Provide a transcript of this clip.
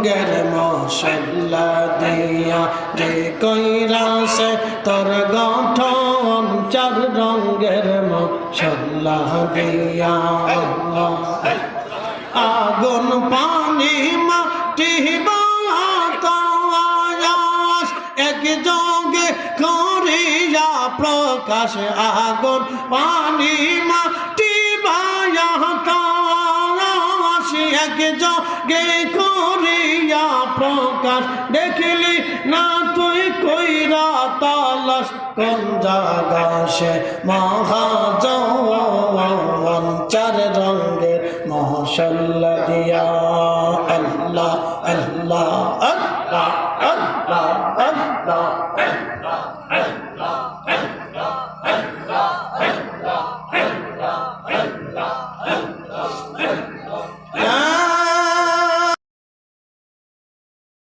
রঙ্গের মশলা দিয়া যে কইরাসে তোর গঠন চার রঙ্গের মশলা দিয়া। আগুন পানি মাটি এক যোগে করিয়া প্রকাশ। আগুন পানি মাটি এক জগে করিয়া প্রকাশ দেখিলি না তুই কইরা তালাশ কোন জাগা সে মহাজন চার রঙ্গের মহাশল্লা দিয়া আল্লাহ আল্লাহ আল্লাহ আল্লাহ Yan!